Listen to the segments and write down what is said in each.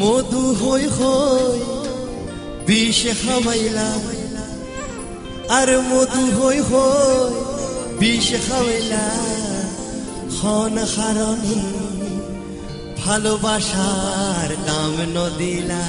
মধু হই হই বিষ খাওয়াইলা আর মধু হই হই বিষ খাওয়াইলা হন হারণী ভালোবাসার দাম নদিলা।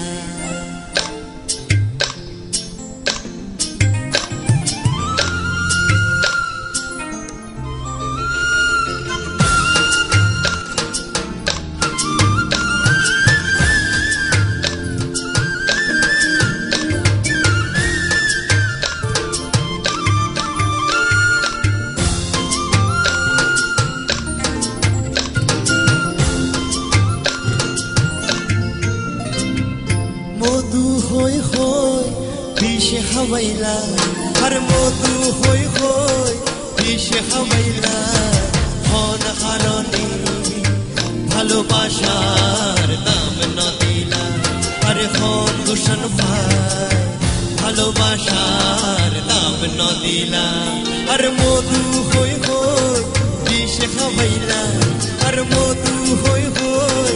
খাওয়াইলা আর মধু হই হই, বিষে খাওয়াইলা হন হারণী, ভালোবাসার দাম নদিলা আরে হন দূষণ পায় ভালোবাসার দাম নদিলা আর মধু হই হই, বিষে খাওয়াইলা আর মধু হই হই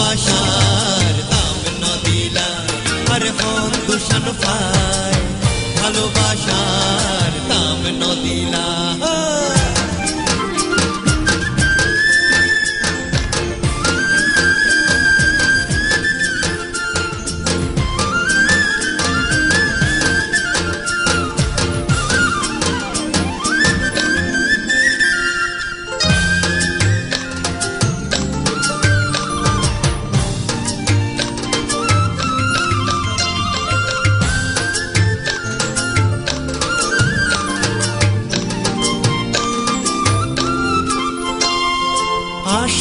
ভালোবাসার দাম নদিলা আর হন দূষণ পায়। ভালোবাসার দাম নদিলা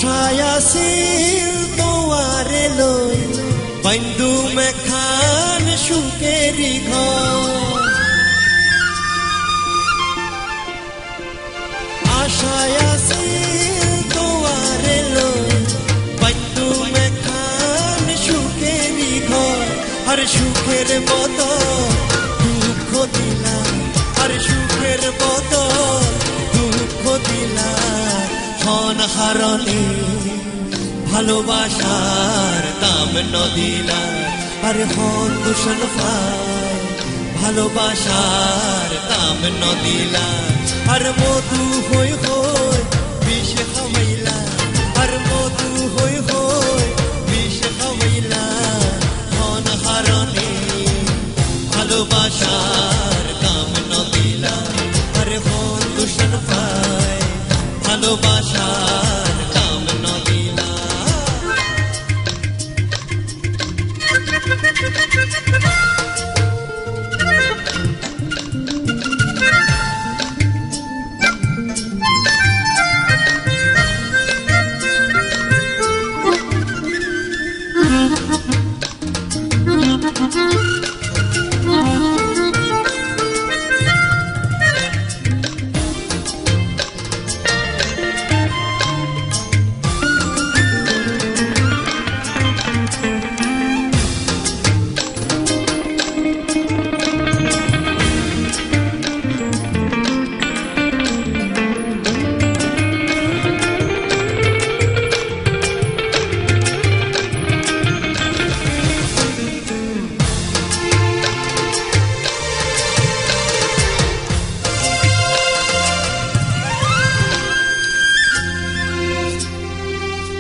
আশায় আছিল তোমারে লই বন্ধু মেখান সুখেরি ঘর আশায় আছিল তোমারে লই বন্ধু মেখান সুখেরি ঘর আর সুখের মতো দুঃখ দিলা আর সুখের মতো হন হারণী ভালোবাসার দাম নদিলা। আরে হন দূষণ পায় ভালোবাসার দাম নদিলা। আর মধু হই হই বিষ খামাইলা আর মধু হই হই বিষ খামাইলা হন হারণী ভালোবাসার দাম নদিলা। আরে হন দূষণ পায় ভালোবাসার কাম নদিলা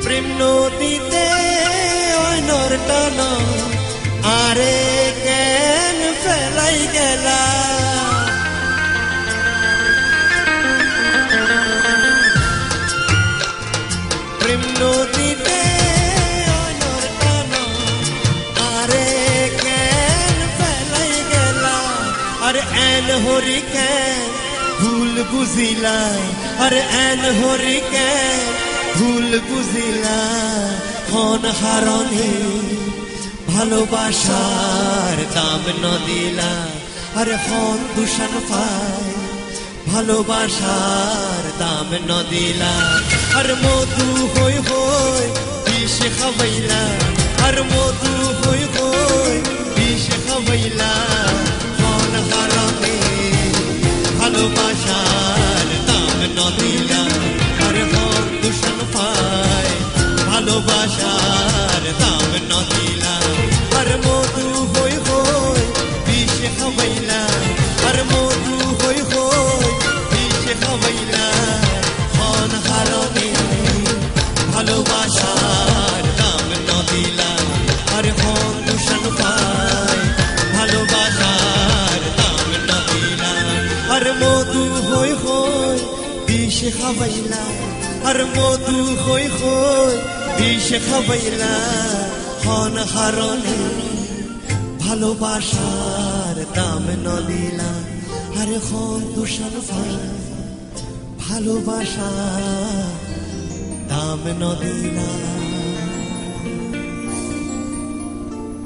প্রেম নদীতে অনর টান আরে কেন ফেলাই গেলা প্রেম নদীতে অনর টান আরে কেন ফেলাই গেলা আরে এন হরি কেন ভুল বুঝিলা হন হারণে ভালোবাসার দাম নদিলা আরে হন দূষণ পায়, ভালোবাসার দাম নদিলা আর মধু হই হই বিষ খাবাইলা আর মধু হই হই বিষ খাবাইলা হন হারণে ভালোবাসার খাবাইলা আর মধু হই হই বিষ খাবাইলা হন হারনে ভালোবাসার দাম নদিলা আরে হন দূষণ ভালোবাসা দাম নদিলা